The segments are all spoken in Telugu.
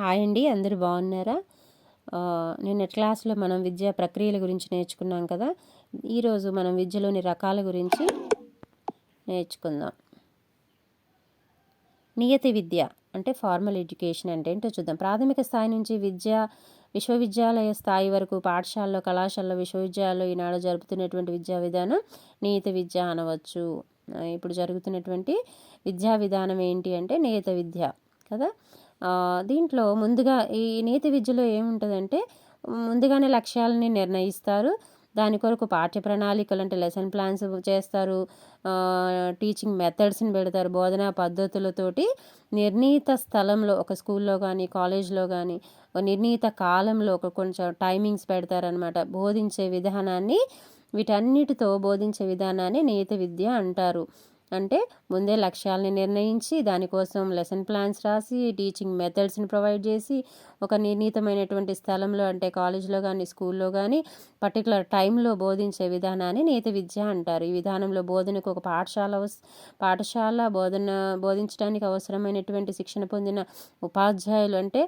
హాయ్ అండి అందరూ బాగున్నారా? నిన్న క్లాస్లో మనం విద్యా ప్రక్రియల గురించి నేర్చుకున్నాం కదా ఈరోజు మనం విద్యలోని రకాల గురించి నేర్చుకుందాం. నియతి విద్య అంటే ఫార్మల్ ఎడ్యుకేషన్ అంటే ఏంటో చూద్దాం. ప్రాథమిక స్థాయి నుంచి విద్య విశ్వవిద్యాలయ స్థాయి వరకు పాఠశాలలో కళాశాలలో విశ్వవిద్యాలయంలో ఈనాడు జరుపుతున్నటువంటి విద్యా విధానం నియత విద్య అనవచ్చు. ఇప్పుడు జరుగుతున్నటువంటి విద్యా విధానం ఏంటి అంటే నియత విద్య కదా. దీంట్లో ముందుగా ఈ నీతి విద్యలో ఏముంటుందంటే ముందుగానే లక్ష్యాలని నిర్ణయిస్తారు. దాని కొరకు పాఠ్య ప్రణాళికలు అంటే లెసన్ ప్లాన్స్ చేస్తారు. టీచింగ్ మెథడ్స్ని పెడతారు. బోధనా పద్ధతులతోటి నిర్ణీత స్థలంలో ఒక స్కూల్లో కానీ కాలేజ్లో కానీ నిర్ణీత కాలంలో ఒక కొంచెం టైమింగ్స్ పెడతారనమాట బోధించే విధానాన్ని వీటన్నిటితో బోధించే విధానాన్ని నీతి విద్య అంటారు. అంటే ముందే లక్ష్యాలని నిర్ణయించి దానికోసం లెసన్ ప్లాన్స్ రాసి టీచింగ్ మెథడ్స్ని ప్రొవైడ్ చేసి ఒక నిర్ణీతమైనటువంటి స్థలంలో అంటే కాలేజ్లో కానీ స్కూల్లో కానీ పర్టికులర్ టైంలో బోధించే విధానాన్ని నేత విద్య అంటారు. ఈ విధానంలో బోధనకు ఒక పాఠశాల పాఠశాల బోధన బోధించడానికి అవసరమైనటువంటి శిక్షణ పొందిన ఉపాధ్యాయులు అంటే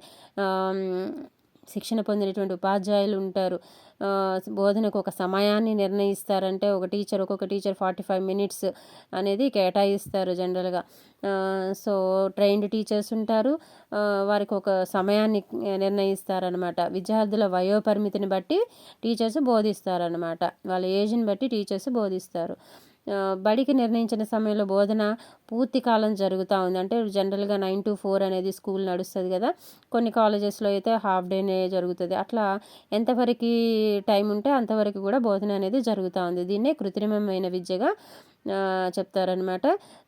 శిక్షణ పొందినటువంటి ఉపాధ్యాయులు ఉంటారు. బోధనకు ఒక సమయాన్ని నిర్ణయిస్తారంటే ఒక టీచర్ ఒక్కొక్క టీచర్ ఫార్టీ ఫైవ్ మినిట్స్ అనేది కేటాయిస్తారు జనరల్గా. సో ట్రైన్డ్ టీచర్స్ ఉంటారు. వారికి ఒక సమయాన్ని నిర్ణయిస్తారనమాట విద్యార్థుల వయోపరిమితిని బట్టి టీచర్స్ బోధిస్తారనమాట వాళ్ళ ఏజ్ని బట్టి టీచర్స్ బోధిస్తారు. బడికి నిర్ణయించిన సమయంలో బోధన పూర్తి కాలం జరుగుతూ ఉంది. అంటే జనరల్గా నైన్ టు ఫోర్ అనేది స్కూల్ నడుస్తుంది కదా. కొన్ని కాలేజెస్లో అయితే హాఫ్ డేనే జరుగుతుంది. అట్లా ఎంతవరకు టైం ఉంటే అంతవరకు కూడా బోధన అనేది జరుగుతూ ఉంది. దీన్నే కృత్రిమమైన విద్యగా చెప్తారనమాట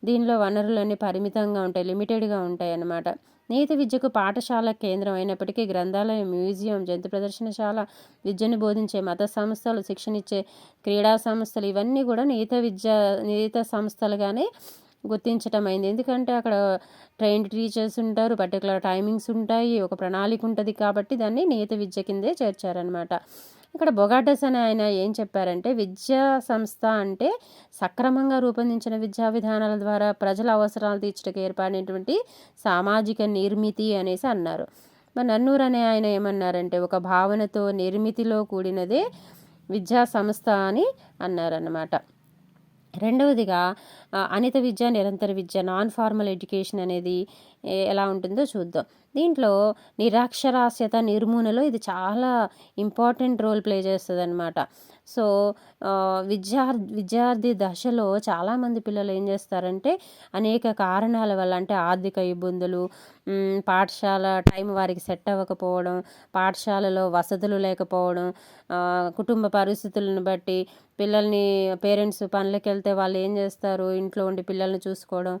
దీనిలో వనరులన్నీ పరిమితంగా ఉంటాయి లిమిటెడ్గా ఉంటాయి అన్నమాట నేత విద్యకు పాఠశాల కేంద్రం అయినప్పటికీ గ్రంథాలయం మ్యూజియం జంతు ప్రదర్శనశాల విద్యను బోధించే మత సంస్థలు శిక్షణ ఇచ్చే క్రీడా సంస్థలు ఇవన్నీ కూడా నేత విద్య నేత సంస్థలుగానే గుర్తించటం అయింది ఎందుకంటే అక్కడ ట్రైన్డ్ టీచర్స్ ఉంటారు పర్టికులర్ టైమింగ్స్ ఉంటాయి ఒక ప్రణాళిక ఉంటుంది కాబట్టి దాన్ని నేత విద్య కిందే చేర్చారనమాట ఇక్కడ బొగాటస్ అని ఆయన ఏం చెప్పారంటే విద్యా సంస్థ అంటే సక్రమంగా రూపొందించిన విద్యా విధానాల ద్వారా ప్రజల అవసరాలు తీర్చడానికి ఏర్పడినటువంటి సామాజిక నిర్మితి అనేసి అన్నారు. మరి నన్నూరు అనే ఆయన ఏమన్నారంటే ఒక భావనతో నిర్మితిలో కూడినదే విద్యా సంస్థ అని అన్నారన్నమాట. రెండవదిగా అనిత విద్య నిరంతర విద్య నాన్ ఫార్మల్ ఎడ్యుకేషన్ అనేది ఎలా ఉంటుందో చూద్దాం. దీంట్లో నిరాక్షరాస్యత నిర్మూలనలో ఇది చాలా ఇంపార్టెంట్ రోల్ ప్లే చేస్తుంది అనమాట సో విద్యార్థి విద్యార్థి దశలో చాలామంది పిల్లలు ఏం చేస్తారంటే అనేక కారణాల వల్ల అంటే ఆర్థిక ఇబ్బందులు పాఠశాల టైం వారికి సెట్ అవ్వకపోవడం పాఠశాలలో వసతులు లేకపోవడం కుటుంబ పరిస్థితులను బట్టి పిల్లల్ని పేరెంట్స్ పనులకు వెళ్తే వాళ్ళు ఏం చేస్తారు? ఇంట్లో ఉండి పిల్లల్ని చూసుకోవడం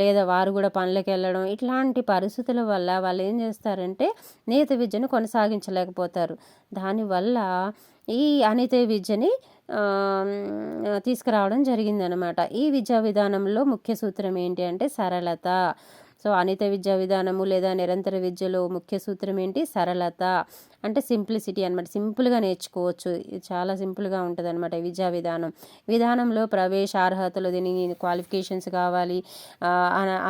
లేదా వారు కూడా పనులకు వెళ్ళడం ఇట్లాంటి పరిస్థితుల వల్ల వాళ్ళు ఏం చేస్తారంటే నేత విద్యను కొనసాగించలేకపోతారు. దానివల్ల ఈ అనిత విద్యని తీసుకురావడం జరిగిందనమాట. ఈ విద్యా విధానంలో ముఖ్య సూత్రం ఏంటి అంటే సరళత. సో అనిత విద్యా విధానము లేదా నిరంతర విద్యలో ముఖ్య సూత్రం ఏంటి? సరళత. అంటే సింప్లిసిటీ అనమాట సింపుల్గా నేర్చుకోవచ్చు. ఇది చాలా సింపుల్గా ఉంటుంది అనమాట విద్యా విధానం. విధానంలో ప్రవేశ అర్హతలు దీని క్వాలిఫికేషన్స్ కావాలి.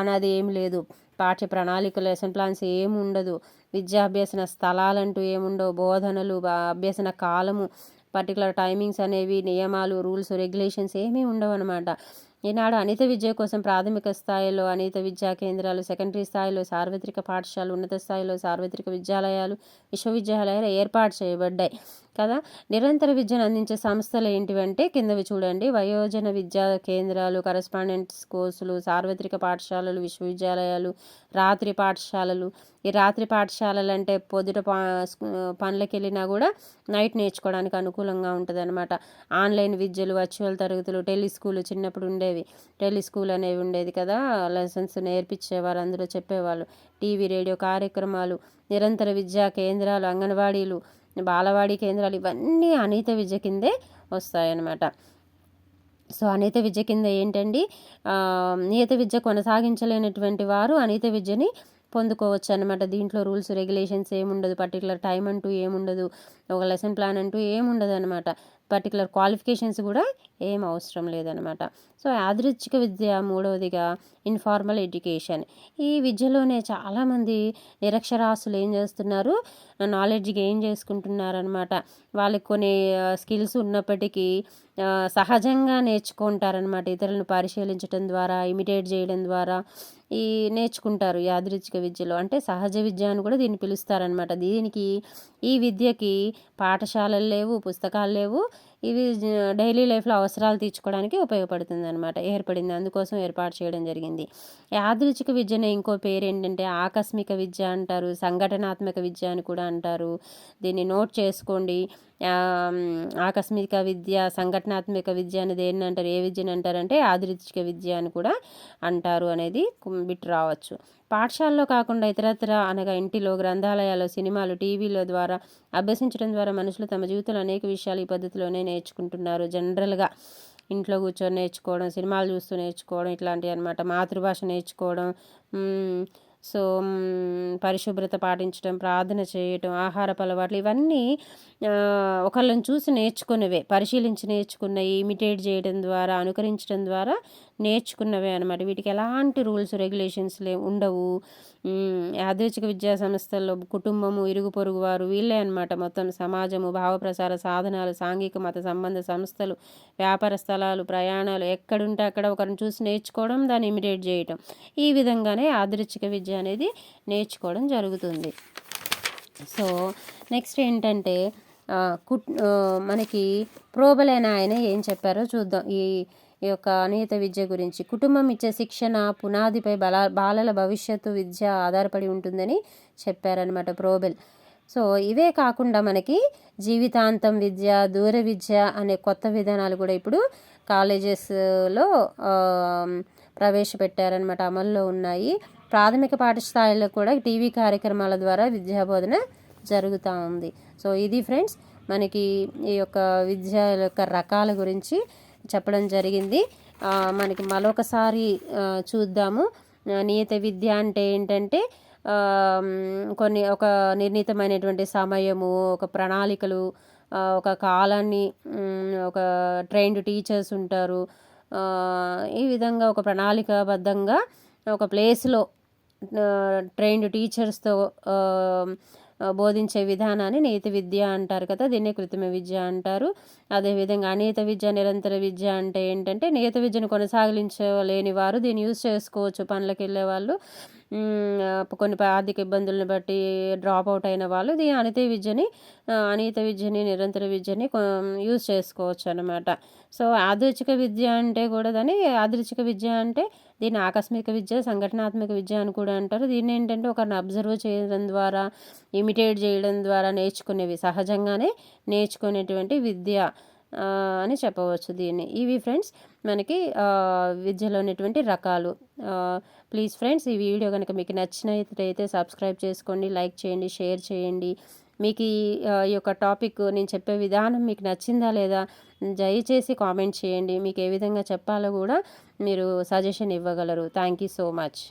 అన్నది ఏం లేదు. పాఠ్య ప్రణాళికలు లెసన్ ప్లాన్స్ ఏముండదు. విద్యాభ్యాసన స్థలాలంటూ ఏముండవు. బోధనలు అభ్యసన కాలము పర్టికులర్ టైమింగ్స్ అనేవి నియమాలు రూల్స్ రెగ్యులేషన్స్ ఏమీ ఉండవు అనమాట ఈనాడు అనిత విద్య కోసం ప్రాథమిక స్థాయిలో అనిత విద్యా కేంద్రాలు సెకండరీ స్థాయిలో సార్వత్రిక పాఠశాలలు ఉన్నత స్థాయిలో సార్వత్రిక విద్యాలయాలు విశ్వవిద్యాలయాలు ఏర్పాటు చేయబడ్డాయి. కదా? నిరంతర విద్యను అందించే సంస్థలు ఏంటివంటే కిందవి చూడండి వయోజన విద్యా కేంద్రాలు కరస్పాండెంట్స్ కోర్సులు సార్వత్రిక పాఠశాలలు విశ్వవిద్యాలయాలు రాత్రి పాఠశాలలు. ఈ రాత్రి పాఠశాలలు అంటే పొద్దుట పా పనులకు వెళ్ళినా కూడా నైట్ నేర్చుకోవడానికి అనుకూలంగా ఉంటుంది అనమాట ఆన్లైన్ విద్యలు వర్చువల్ తరగతులు టెలిస్కూలు చిన్నప్పుడు ఉండేవి. టెలిస్కూల్ అనేవి ఉండేది కదా? లెసన్స్ నేర్పించేవారు అందులో చెప్పేవాళ్ళు. టీవీ రేడియో కార్యక్రమాలు నిరంతర విద్యా కేంద్రాలు అంగన్వాడీలు బాలవాడి కేంద్రాలు ఇవన్నీ అనిత విద్య కిందే వస్తాయన్నమాట. సో అనిత విద్య కింద ఏంటండి? నియత విద్య కొనసాగించలేనటువంటి వారు అనిత విద్యని పొందుకోవచ్చు అనమాట దీంట్లో రూల్స్ రెగ్యులేషన్స్ ఏముండదు పర్టికులర్ టైం అంటూ ఏముండదు ఒక లెసన్ ప్లాన్ అంటూ ఏముండదు అనమాట పర్టికులర్ క్వాలిఫికేషన్స్ కూడా ఏం అవసరం లేదనమాట సో యాదృచ్ఛిక విద్య మూడవదిగా ఇన్ఫార్మల్ ఎడ్యుకేషన్ ఈ విద్యలోనే చాలామంది నిరక్షరాస్యులు ఏం చేస్తున్నారు? నాలెడ్జ్ గెయిన్ చేసుకుంటున్నారనమాట వాళ్ళకి కొన్ని స్కిల్స్ ఉన్నప్పటికీ సహజంగా నేర్చుకుంటారనమాట ఇతరులను పరిశీలించడం ద్వారా ఇమిటేట్ చేయడం ద్వారా ఈ నేర్చుకుంటారు యాదృచ్ఛిక విద్యలో. అంటే సహజ విద్య అని కూడా దీన్ని పిలుస్తారనమాట దీనికి ఈ విద్యకి పాఠశాలలు లేవు పుస్తకాలు లేవు ఇవి డైలీ లైఫ్లో అవసరాలు తీర్చుకోవడానికి ఉపయోగపడుతుంది అనమాట ఏర్పడింది అందుకోసం ఏర్పాటు చేయడం జరిగింది. యాదృచ్ఛిక విద్యనే ఇంకో పేరు ఏంటంటే ఆకస్మిక విద్య అంటారు సంఘటనాత్మక విద్య అని కూడా అంటారు. దీన్ని నోట్ చేసుకోండి. ఆకస్మిక విద్య సంఘటనాత్మక విద్య అనేది ఏంటంటారు ఏ విద్యను అంటారంటే యాదృచ్ఛిక విద్య అని కూడా అంటారు అనేది బిట్ రావచ్చు. పాఠశాలలో కాకుండా ఇతరత్ర అనగా ఇంటిలో గ్రంథాలయాలు సినిమాలు టీవీల ద్వారా అభ్యసించడం ద్వారా మనుషులు తమ జీవితంలో అనేక విషయాలు ఈ పద్ధతిలోనే నేర్చుకుంటున్నారు. జనరల్గా ఇంట్లో కూర్చొని నేర్చుకోవడం సినిమాలు చూస్తూ నేర్చుకోవడం ఇట్లాంటివి అనమాట మాతృభాష నేర్చుకోవడం సో పరిశుభ్రత పాటించడం ప్రార్థన చేయటం ఆహారపు అలవాట్లు ఇవన్నీ ఒకళ్ళని చూసి నేర్చుకున్నవే. పరిశీలించి నేర్చుకున్నవి ఇమిటేట్ చేయడం ద్వారా అనుకరించడం ద్వారా నేర్చుకున్నవే అనమాట వీటికి ఎలాంటి రూల్స్ రెగ్యులేషన్స్ లే ఉండవు. యాదృచ్ఛిక విద్యా సంస్థల్లో కుటుంబము ఇరుగు పొరుగు వారు వీళ్ళే అనమాట మొత్తం. సమాజము భావప్రసార సాధనాలు సాంఘిక మత సంబంధ సంస్థలు వ్యాపార స్థలాలు ప్రయాణాలు ఎక్కడుంటే అక్కడ ఒకరిని చూసి నేర్చుకోవడం దాన్ని ఇమిటేట్ చేయటం. ఈ విధంగానే యాదృచ్ఛిక విద్య అనేది నేర్చుకోవడం జరుగుతుంది. సో నెక్స్ట్ ఏంటంటే కుట్ మనకి ప్రోబలైన ఆయన ఏం చెప్పారో చూద్దాం. ఈ ఈ యొక్క అనియత విద్య గురించి. కుటుంబం ఇచ్చే శిక్షణ పునాదిపై బల బాలల భవిష్యత్తు విద్య ఆధారపడి ఉంటుందని చెప్పారనమాట ప్రోబెల్. సో ఇవే కాకుండా మనకి జీవితాంతం విద్య దూర విద్య అనే కొత్త విధానాలు కూడా ఇప్పుడు కాలేజెస్లో ప్రవేశపెట్టారనమాట అమల్లో ఉన్నాయి. ప్రాథమిక పాఠశాలలో కూడా టీవీ కార్యక్రమాల ద్వారా విద్యాబోధన జరుగుతూ ఉంది. సో ఇది ఫ్రెండ్స్ మనకి ఈ యొక్క విద్య యొక్క రకాల గురించి చెప్పడం జరిగింది. మనకి మరొకసారి చూద్దాము. నియత విద్య అంటే ఏంటంటే కొన్ని ఒక నిర్ణీతమైనటువంటి సమయము ఒక ప్రణాళికలు ఒక కాలాన్ని ఒక ట్రైన్డ్ టీచర్స్ ఉంటారు. ఈ విధంగా ఒక ప్రణాళికాబద్ధంగా ఒక ప్లేస్లో ట్రైన్డ్ టీచర్స్తో బోధించే విధానాన్ని నేతి విద్య అంటారు కదా దీన్నే కృత్రిమ విద్య అంటారు. అదేవిధంగా అనీత విద్య నిరంతర విద్య అంటే ఏంటంటే నేత విద్యను కొనసాగించలేని వారు దీన్ని యూజ్ చేసుకోవచ్చు. పనులకు వెళ్ళే వాళ్ళు కొన్ని ఆర్థిక ఇబ్బందులను బట్టి డ్రాప్ అవుట్ అయిన వాళ్ళు దీని అనిత విద్యని అనీత విద్యని నిరంతర విద్యని యూజ్ చేసుకోవచ్చు అనమాట సో యాదృచ్ఛిక విద్య అంటే కూడా దాన్ని యాదృచ్ఛిక విద్య అంటే దీన్ని ఆకస్మిక విద్య సంఘటనాత్మక విద్య అని కూడా అంటారు. దీన్ని ఏంటంటే ఒకరిని అబ్జర్వ్ చేయడం ద్వారా ఇమిటేట్ చేయడం ద్వారా నేర్చుకునేవి సహజంగానే నేర్చుకునేటువంటి విద్య అని చెప్పవచ్చు దీన్ని. ఇవి ఫ్రెండ్స్ మనకి విద్యలో ఉన్నటువంటి రకాలు. ప్లీజ్ ఫ్రెండ్స్ ఈ వీడియో కనుక మీకు నచ్చినట్లయితే సబ్స్క్రైబ్ చేసుకోండి లైక్ చేయండి షేర్ చేయండి. మీకు ఈ యొక్క టాపిక్ నేను చెప్పే విధానం మీకు నచ్చిందా లేదా దయచేసి కామెంట్ చేయండి. మీకు ఏ విధంగా చెప్పాలో కూడా మీరు సజెషన్ ఇవ్వగలరు థ్యాంక్ యూ సో మచ్